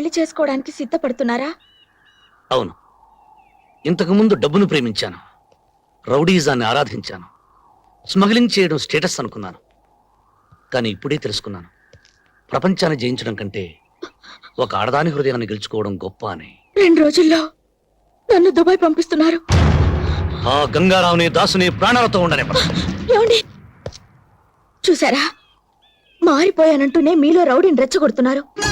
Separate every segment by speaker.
Speaker 1: పెళ్ళి చేసుకోవడానికి సిద్ధపడుతున్నారా?
Speaker 2: అవును. ఇంతకు ముందు డబ్బును ప్రేమించాను. రౌడీజాన్ని ఆరాధించాను. స్మగ్లింగ్ చేయడం స్టేటస్ అనుకున్నాను. కానీ ఇప్పుడే తెలుసుకున్నాను. ప్రపంచాన్ని జయించడం కంటే ఒక ఆడదాని హృదయాన్ని గెలుచుకోవడం గొప్ప అని.
Speaker 1: రెండు రోజుల్లో నన్ను దుబాయ్ పంపిస్తున్నారు.
Speaker 2: ఆ గంగారావుని దాసుని ప్రాణాలతో ఉండని
Speaker 1: ఏమండి? చూసారా మారిపోయానంటూనే మీలో రౌడీని రెచ్చగొడుతున్నారు.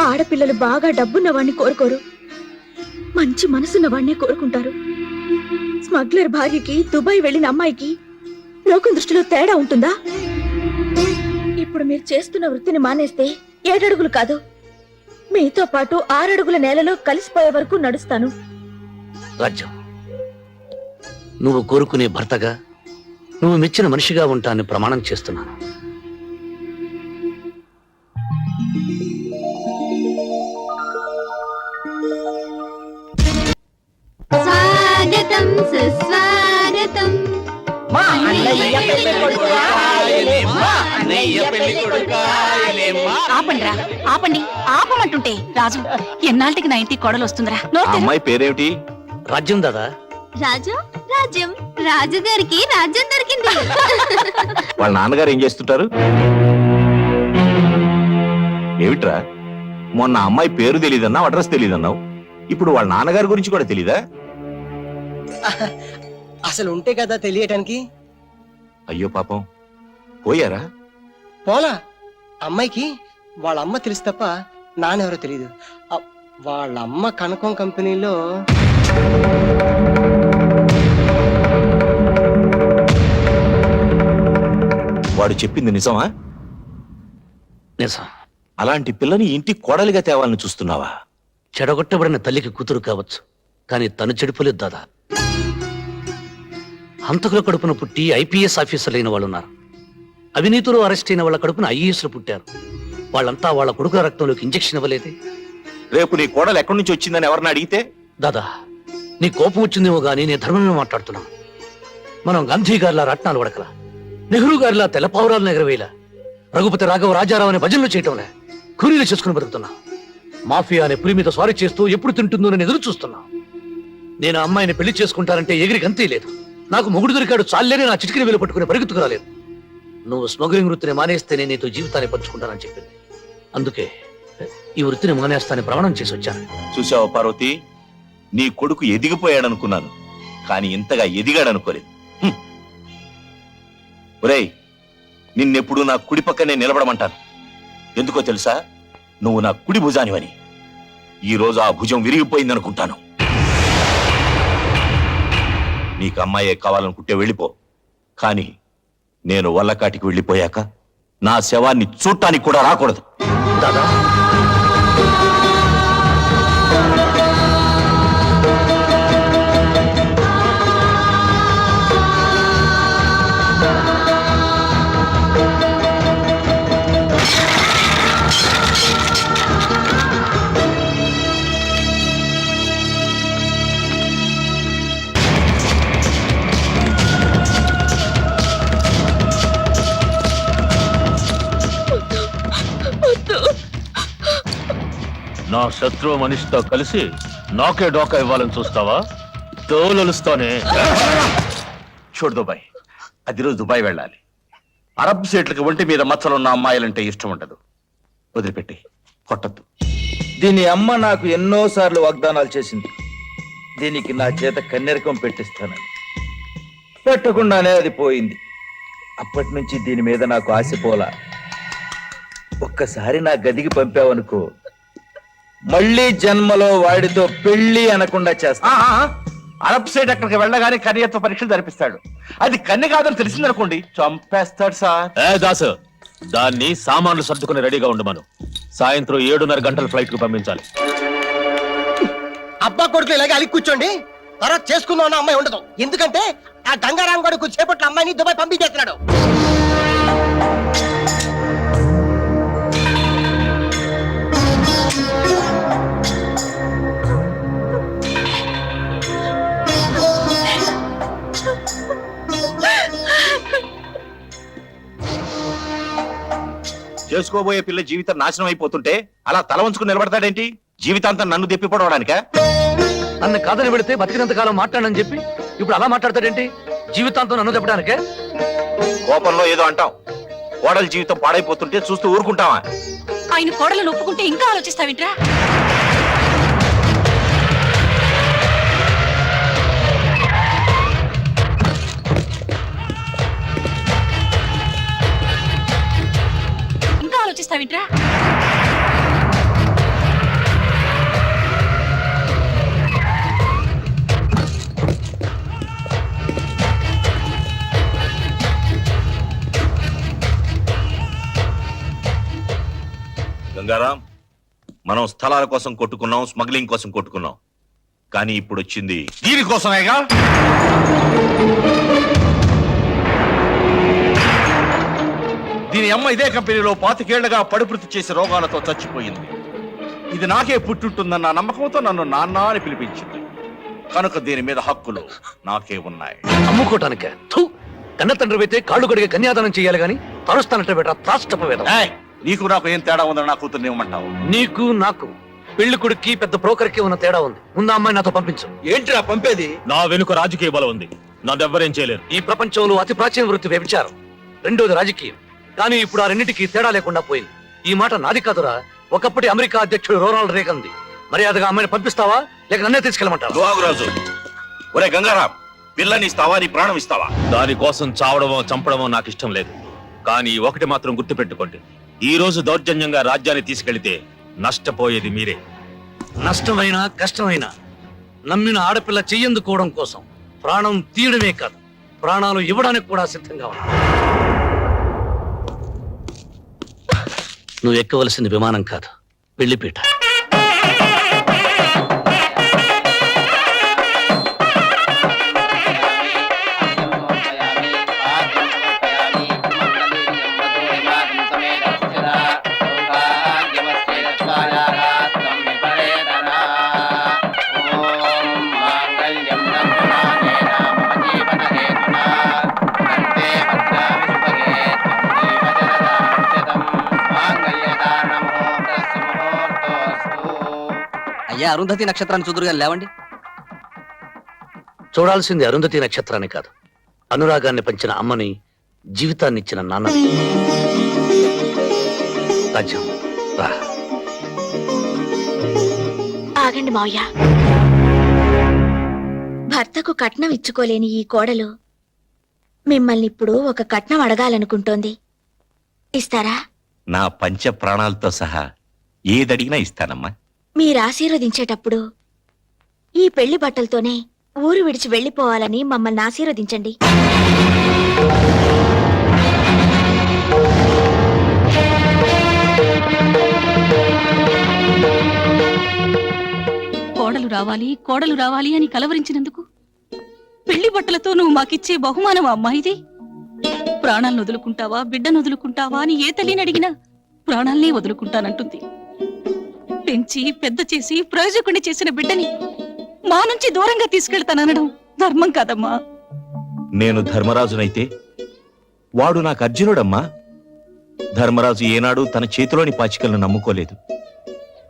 Speaker 1: ఆడపిల్లలు బాగా డబ్బున్న వాణ్ణి కోరుకోరు. మంచి మనసున్న వాణ్ణే కోరుకుంటారు. స్మగ్లర్ భార్యకి దుబాయ్ వెళ్ళిన అమ్మాయికి లోకం దృష్టిలో తేడా ఉంటుందా? ఇప్పుడు మీరు చేస్తున్న వృత్తిని మానేస్తే ఏడడుగులు కాదు. మీతో పాటు ఆరడుగుల నేలలో కలిసిపోయే వరకు నడుస్తాను.
Speaker 2: రాజ్యం నువ్వు కోరుకునే భర్తగా నువ్వు మెచ్చిన మనిషిగా ఉంటానని ప్రమాణం చేస్తున్నాను.
Speaker 3: సుస్వాగతం.
Speaker 4: మా అన్నయ్య పెళ్ళి కొడుకాయలేమ్మా, అన్నయ్య పెళ్ళి కొడుకాయలేమ్మా.
Speaker 5: ఆపండిరా ఆపండి ఆపమంటుంటే రాజు ఎన్నాళ్ళకి నా ఇంటికి కోడలు వస్తుందిరా?
Speaker 6: ఆ
Speaker 5: నోరు తెరు.
Speaker 6: అమ్మాయి పేరేమిటి?
Speaker 2: రాజ్యం దాదా.
Speaker 3: రాజు రాజ్యం. రాజుగారికి రాజ్యం దొరికింది.
Speaker 6: వాళ్ళ నాన్నగారు ఏం చేస్తుంటారు? ఏమిట్రా? మొన్న అమ్మాయి పేరు తెలియదన్నావు అడ్రస్ తెలియదన్నావు ఇప్పుడు వాళ్ళ నాన్నగారి గురించి కూడా తెలీదా?
Speaker 4: అసలు ఉంటే కదా తెలియటానికి?
Speaker 6: అయ్యో పాపం. పోయారా?
Speaker 4: పోలా. అమ్మాయికి వాళ్ళ అమ్మ తెలుసు తప్ప నాన్నెవరో తెలియదు ఆ, వాళ్ళ అమ్మ కనకం కంపెనీలో
Speaker 6: వాడు చెప్పింది నిజమా?
Speaker 2: నిజం.
Speaker 6: అలాంటి పిల్లని ఇంటి కోడలిగా తేవాలని చూస్తున్నావా?
Speaker 2: చెడగొట్టబడిన తల్లికి కూతురు కావచ్చు. కానీ తను చెడిపోలేదు దాదా. హంతకుల కడుపున పుట్టి ఐపీఎస్ ఆఫీసర్లు అయిన వాళ్ళు ఉన్నారు అవినీతిలో అరెస్ట్ అయిన వాళ్ళ కడుపున ఐఏఎస్లు పుట్టారు. వాళ్ళంతా వాళ్ళ కొడుకుల రక్తంలోకి ఇంజెక్షన్ ఇవ్వలేదే.
Speaker 6: రేపు నీ కోడలు ఎక్కడి నుంచి వచ్చిందని ఎవరిని అడిగితే?
Speaker 2: దాదా నీ కోపం వచ్చిందేమో గానీ నేను ధర్మమే మాట్లాడుతున్నాను మనం గాంధీ గారిలా రత్నాలు వడకల నెహ్రూ గారిలా తెల్లపావురాలను ఎగరవేలా రఘుపతి రాఘవ రాజారావు అనే భజనలు చేయటంలే కూలీలు చేసుకుని బతుకుతున్నా. మాఫియా అనే పులి మీద స్వారీ చేస్తూ ఎప్పుడు తింటుందో నేను ఎదురు చూస్తున్నా. నేను అమ్మాయిని పెళ్ళి చేసుకుంటానంటే ఎగిరికి అంతే లేదు. నాకు మొగుడు దొరికాడు చాలేని నా చిటికిన వేలు పట్టుకుని పరిగెత్తుకు రాలేదు. నువ్వు స్మగ్లింగ్ వృత్తిని మానేస్తే నేను నీతో జీవితాన్ని పంచుకుంటానని చెప్పింది. అందుకే ఈ వృత్తిని మానేస్తానని ప్రమాణం చేసి వచ్చాను.
Speaker 6: చూసావా పార్వతి? నీ కొడుకు ఎదిగిపోయాడనుకున్నాను కానీ ఇంతగా ఎదిగాడనుకోలేదు. ఒరే ఒరేయ్ నిన్నెప్పుడు నా కుడి పక్కనే నిలబడమంటాను. ఎందుకో తెలుసా? నువ్వు నా కుడి భుజానివని. ఈ రోజు ఆ భుజం విరిగిపోయిందనుకుంటాను. నీకు అమ్మాయే కావాలనుకుంటే వెళ్ళిపో. కానీ నేను వల్లకాటికి వెళ్ళిపోయాక నా శవాన్ని చూడటానికి కూడా రాకూడదు.
Speaker 2: దాదా
Speaker 7: శత్రువు మనిషితో కలిసి నాకే డోకా ఇవ్వాలని చూస్తావా? తోలుస్తానే
Speaker 6: చూడు దుబాయ్. అది రోజు దుబాయ్ వెళ్ళాలి. అరబ్ సీట్లకి ఒంటి మీద మచ్చలున్న అమ్మాయిలంటే ఇష్టం ఉండదు. వదిలిపెట్టి కొట్టద్దు.
Speaker 8: దీని అమ్మ నాకు ఎన్నోసార్లు వాగ్దానాలు చేసింది. దీనికి నా చేత కన్నెరకం పెట్టిస్తానని. పెట్టకుండానే అది పోయింది. అప్పటి నుంచి దీని మీద నాకు ఆశ పోలా. ఒక్కసారి నా గదికి పంపావనుకో మళ్ళీ జన్మలో వాడితో పెళ్ళి అనకుండా చేస్తా.
Speaker 6: అరబ్ సైడ్ అక్కడికి వెళ్ళగానే కన్యత్వ పరీక్షలు జరిపిస్తాడు. అది కన్య కాదని తెలిసిందనుకోండి చంపేస్తాడు సార్.
Speaker 7: ఏ దాసు దాన్ని సామాన్లు సర్దుకుని రెడీగా ఉండమను. సాయంత్రం ఏడున్నర గంటల ఫ్లైట్కు పంపించాలి.
Speaker 4: అబ్బా కొడుకు ఇలాగే అలిగి కూర్చోండి. తర్వాత చేసుకుందాం అన్న అమ్మాయి ఉండదు. ఎందుకంటే ఆ గంగారాం కొడుకు చేపట్ల అమ్మాయిని దుబాయ్ పంపించేస్తున్నాడు.
Speaker 6: చేసుకోబోయే పిల్ల జీవితం నాశనం అయిపోతుంటే అలా తల వంచుకుని నిలబడతాడేంటి? జీవితాంతం నన్ను దెప్పిపడవడానికా
Speaker 2: నన్ను కాదని పెడితే బతికినంత కాలం మాట్లాడని చెప్పి ఇప్పుడు అలా మాట్లాడతాడేంటి? జీవితాంతం నన్ను చెప్పడానికే?
Speaker 6: కోపంలో ఏదో అంటాం. కోడల జీవితం పాడైపోతుంటే చూస్తూ ఊరుకుంటావా?
Speaker 5: ఆయన కోడలను ఒప్పుకుంటే ఇంకా ఆలోచిస్తావింట్రా?
Speaker 6: స్థలాల కోసం కొట్టుకున్నాం స్మగ్లింగ్ కోసం కొట్టుకున్నాం. కానీ ఇప్పుడు వచ్చింది దీనికోసమేగా దీని అమ్మ ఇదే కంపెనీలో పాతికేళ్ళుగా పడుపుృతి చేసి రోగాలతో చచ్చిపోయింది. ఇది నాకే పుట్టుంటుందన్న నమ్మకంతో నన్ను నాన్న అని పిలిపించింది. కనుక దీని మీద హక్కులు నాకే ఉన్నాయి.
Speaker 2: అమ్ముకోటానికే. థూ! కన్న తండ్రి అయితే కాళ్ళు కడిగే కన్యాదానం చేయాలి గాని తరుస్తానంటే బెట త్రాష్టప వేదం.
Speaker 6: ఏయ్, నీకు నాకు ఏం తేడా ఉందని నా కూతుర్ని ఇవ్వమంటావు?
Speaker 2: నీకు నాకు పెళ్ళి కొడుక్కి పెద్ద బ్రోకర్కి ఉన్న తేడా ఉంది. ముందు అమ్మాయి నాతో పంపించు.
Speaker 8: ఏంట్రా పంపేది?
Speaker 7: నా వెనుక రాజకీయ బలం ఉంది. నన్నెవ్వరేం చేయలేరు.
Speaker 2: ఈ ప్రపంచంలో అతి ప్రాచీన వృత్తి వ్యభిచారం. రెండోది రాజకీయం. కానీ ఇప్పుడు ఆ రెండింటికి తేడా లేకుండా పోయింది. ఈ మాట నాది కాదురా. ఒకప్పటి అమెరికా అధ్యక్షుడు రోనాల్డ్ రేగంది మర్యాదగా అమ్మాయిని పంపిస్తావా? లేక నన్నే తీసుకెళ్ళమంటావా?
Speaker 6: దుహాగురాజు ఒరే గంగారాం పిల్లని ఇస్తావా నీ ప్రాణం ఇస్తావా?
Speaker 7: దానికోసం చావడమో చంపడమో నాకు ఇష్టం లేదు. కానీ ఒకటి మాత్రం గుర్తుపెట్టుకోండి. ఈ రోజు దౌర్జన్యంగా రాజ్యాన్ని తీసుకెళ్తే నష్టపోయేది మీరే.
Speaker 2: నష్టమైనా కష్టమైనా నమ్మిన ఆడపిల్ల చెయ్యందుకోవడం కోసం ప్రాణం తీయడమే కాదు ప్రాణాలు ఇవ్వడానికి కూడా సిద్ధంగా ఉన్నా. నువ్వు ఎక్కవలసింది విమానం కాదు పెళ్ళిపీట
Speaker 9: అయ్యా అరుంధతి నక్షత్రాన్ని చూదురుగా లేవండి?
Speaker 2: చూడాల్సింది అరుంధతి నక్షత్రాన్ని కాదు. అనురాగాన్ని పంచిన అమ్మని జీవితాన్ని ఇచ్చిన నాన్న రాజ్యం రా.
Speaker 1: ఆగండి మావయ్య. భర్తకు కట్నం ఇచ్చుకోలేని ఈ కోడలు మిమ్మల్ని ఇప్పుడు ఒక కట్నం అడగాలనుకుంటోంది. ఇస్తారా?
Speaker 6: నా పంచ ప్రాణాలతో సహా ఏదడిగినా ఇస్తానమ్మా.
Speaker 1: మీరు ఆశీర్వదించేటప్పుడు ఈ పెళ్ళి బట్టలతోనే ఊరు విడిచి వెళ్ళిపోవాలని మమ్మల్ని ఆశీర్వదించండి.
Speaker 5: కోడలు రావాలి కోడలు రావాలి అని కలవరించినందుకు? పెళ్ళి బట్టలతో నువ్వు మాకిచ్చే బహుమానం అమ్మాయిది ప్రాణాలను వదులుకుంటావా బిడ్డను వదులుకుంటావా అని ఏ తల్లిని అడిగినా ప్రాణాలనే వదులుకుంటానంటుంది. పెంచి పెద్ద చేసి ప్రయోజకుని చేసిన బిడ్డని మా నుంచి దూరంగా తీసుకెళ్తాననడం ధర్మం కాదమ్మా.
Speaker 6: నేను ధర్మరాజునైతే వాడు నాకు అర్జునుడమ్మా. ధర్మరాజు ఏనాడు తన చేతిలోని పాచికలను నమ్ముకోలేదు.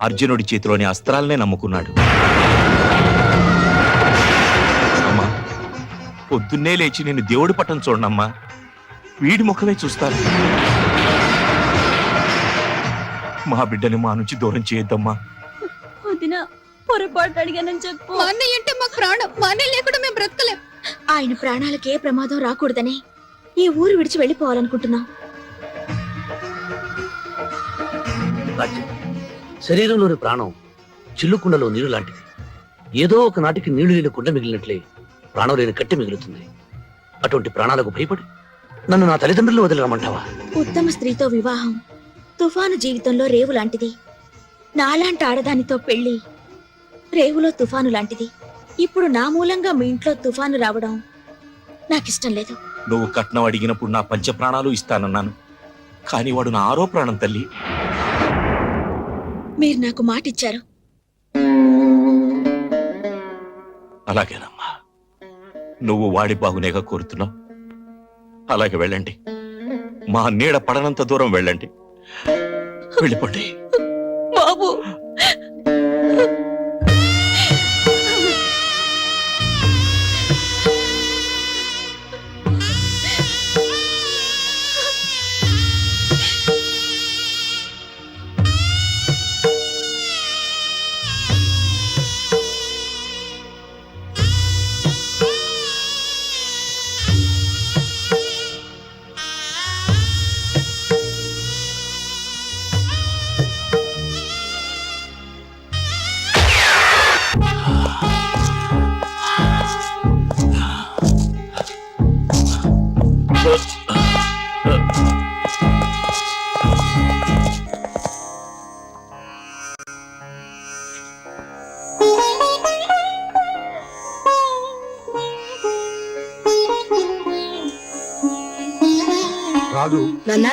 Speaker 6: అర్జునుడి చేతిలోని అస్త్రాలనే నమ్ముకున్నాడు. అమ్మా పొద్దున్నే లేచి నేను దేవుడి పట్టం చూడనమ్మా. వీడి ముఖమే చూస్తాను. మా బిడ్డని మా నుంచి దూరం చేయొద్దమ్మా.
Speaker 3: వదిన పొరపాటు అడిగానని చెప్పు. మా అన్నయ్య అంటే మాకు ప్రాణం. మా అన్నయ్య లేకుండా మేము బ్రతకలేం.
Speaker 1: ఆయన ప్రాణాలకే ప్రమాదం రాకూడదని ఈ ఊరు విడిచి వెళ్ళిపోవాలనుకుంటున్నాం.
Speaker 2: శరీరంలోని ప్రాణం చిల్లుకుండలో నీరు లాంటిది. ఏదో ఒక నాటికి నీళ్ళు లేని కుండ మిగిలినట్లే ప్రాణం లేని కట్టె మిగులుతుంది. అటువంటి ప్రాణాలకు భయపడి. నన్ను నా తల్లిదండ్రులు వదిలిరమ్మంటావా
Speaker 1: ఉత్తమ స్త్రీతో వివాహం. తుఫాను జీవితంలో రేవు లాంటిది. నాలాంటి ఆడదానితో పెళ్ళి రేవులో తుఫాను లాంటిది. ఇప్పుడు నా మూలంగా మీ ఇంట్లో తుఫాను రావడం నాకిష్టం లేదు.
Speaker 6: నువ్వు కట్నం అడిగినప్పుడు నా పంచ ప్రాణాలు ఇస్తానన్నాను. కానీ వాడు నా ఆరో ప్రాణం తల్లి.
Speaker 1: మీరు నాకు మాటిచ్చారు.
Speaker 6: అలాగేనమ్మా. నువ్వు వాడి బాగునేగా కోరుతున్నావు. అలాగే వెళ్ళండి. మా నీడ పడనంత దూరం వెళ్ళండి. వెళ్ళిపోండి.
Speaker 5: బాబు.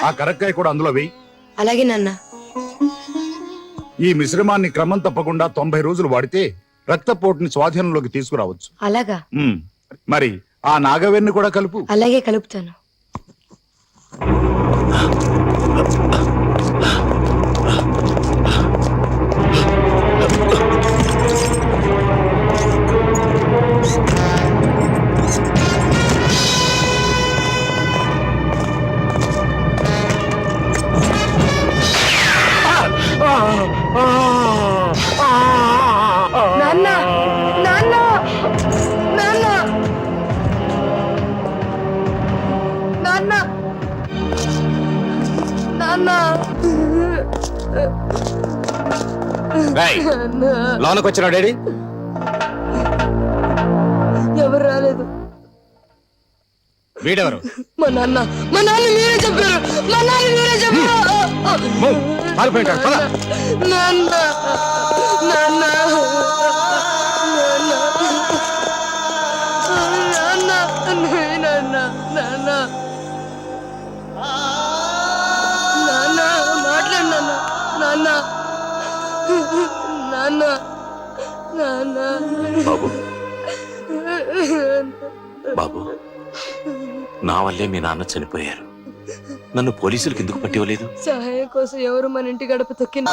Speaker 10: ఆ కరక్కాయ కూడా అందులో వెయ్యి
Speaker 11: అలాగే నాన్న.
Speaker 10: ఈ మిశ్రమాన్ని క్రమం తప్పకుండా తొంభై రోజులు వాడితే రక్తపోటుని స్వాధీనంలోకి తీసుకురావచ్చు.
Speaker 11: అలాగా?
Speaker 10: ఉమ్. మరి ఆ నాగవెన్ని కూడా కలుపు.
Speaker 11: అలాగే కలుపుతాను.
Speaker 9: లోనకి వచ్చిన డాడీ?
Speaker 11: ఎవరు రాలేదు.
Speaker 9: వీడెవరు?
Speaker 11: మా నాన్న. మా నాన్న మీరే చెప్పారు. మా నాన్న మీరే చెప్పారు. నాన్న. నాన్న. నాన్న నాన్న.
Speaker 7: బాబు. బాబు నా వల్లే మీ నాన్న చనిపోయారు. నన్ను పోలీసులకు ఎందుకు పట్టివ్వలేదు?
Speaker 11: సహాయం కోసం ఎవరు మన ఇంటి గడప తొక్కిన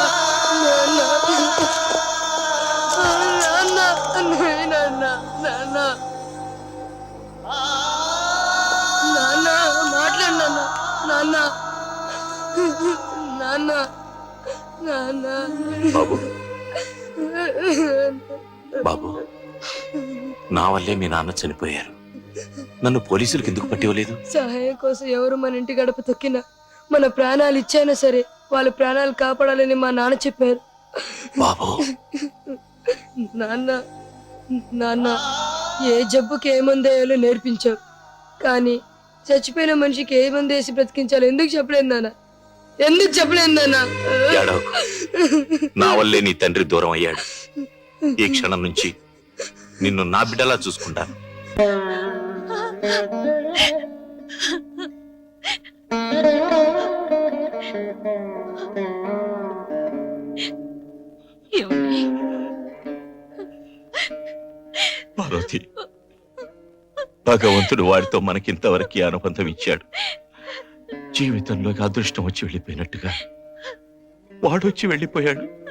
Speaker 11: నాన్న నాన్న నాన్న
Speaker 7: బాబు. బాబు నా వల్లే మీ నాన్న చనిపోయారు. నన్ను పోలీసులకు ఎందుకు పట్టివ్వలేదు?
Speaker 11: సహాయం కోసం ఎవరు మన ఇంటి గడప తొక్కిన మన ప్రాణాలు ఇచ్చైనా సరే వాళ్ళ ప్రాణాలు కాపాడాలని మా నాన్న చెప్పారు.
Speaker 7: బాబు.
Speaker 11: నాన్న నాన్న ఏ జబ్బుకి ఏ మందు వేయాలో నేర్పించావు. కానీ చచ్చిపోయిన మనిషికి ఏ వేసి బ్రతికించాలో ఎందుకు చెప్పలేదు నాన్న? ఎందుకు చెప్పలేదు నాన్న
Speaker 7: ఏడవకు. నా వల్లే నీ తండ్రి దూరం అయ్యాడు. ఈ క్షణం నుంచి నిన్ను నా బిడ్డలా చూసుకుంటాను.
Speaker 5: ఏమండి?
Speaker 6: పార్వతి భగవంతుడు వాడితో మనకింతవరకు అనుబంధం ఇచ్చాడు. జీవితంలోకి అదృష్టం వచ్చి వెళ్ళిపోయినట్టుగా. వాడొచ్చి వెళ్ళిపోయాడు.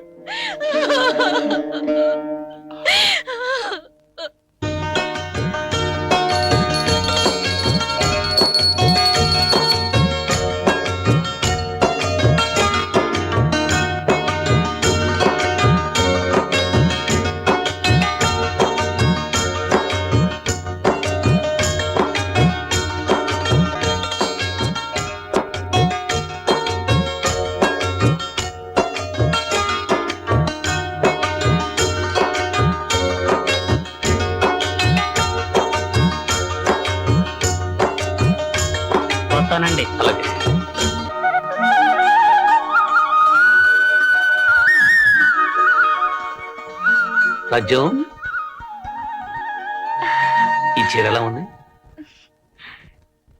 Speaker 2: రాజ్యం ఈ చీర ఎలా ఉంది?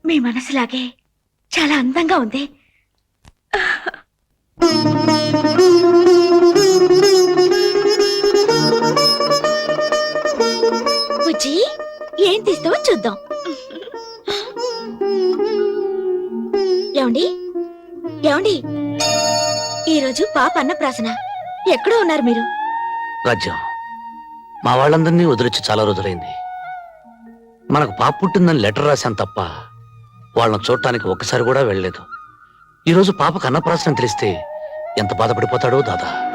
Speaker 1: మీ మనసులాగే చాలా అందంగా ఉంది. బుజ్జి ఏం తీస్తావో చూద్దాం. ఏమండి? ఏమండి? ఈ రోజు పాప అన్నప్రాసన. ఎక్కడో ఉన్నారు మీరు?
Speaker 2: రాజ్యం. మా వాళ్ళందరినీ వదిలిచ్చి చాలా రోజులైంది. మనకు పాప పుట్టిందని లెటర్ రాశాను తప్ప వాళ్ళని చూడటానికి ఒక్కసారి కూడా వెళ్ళలేదు. ఈరోజు పాపకు అన్నప్రాసనం తెలిస్తే ఎంత బాధపడిపోతాడో దాదా.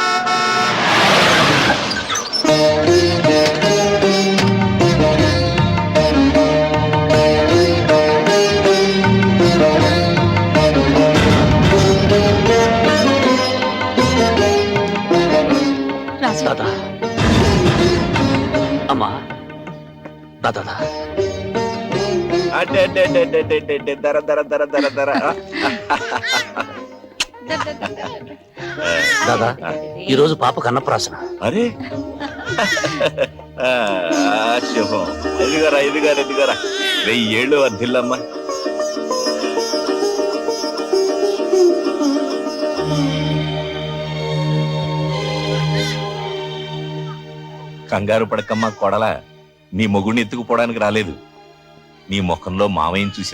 Speaker 2: దాదా
Speaker 6: అంటే అంటే అంటే అంటే అంటే అంటే అంటే దర దర దర దర దర ఆ,
Speaker 2: దాదా ఈరోజు పాపకు అన్నప్రాసన
Speaker 6: అరే ఆ, శుభం ఎదిగారా ఎదిగారా ఎదిగారా వెయ్యి ఏళ్ళు కంగారు పడకమ్మ కొడలా నీ మొగుడిని ఎత్తుకుపోవడానికి రాలేదు. నీ ముఖంలో మావయ్యని చూసి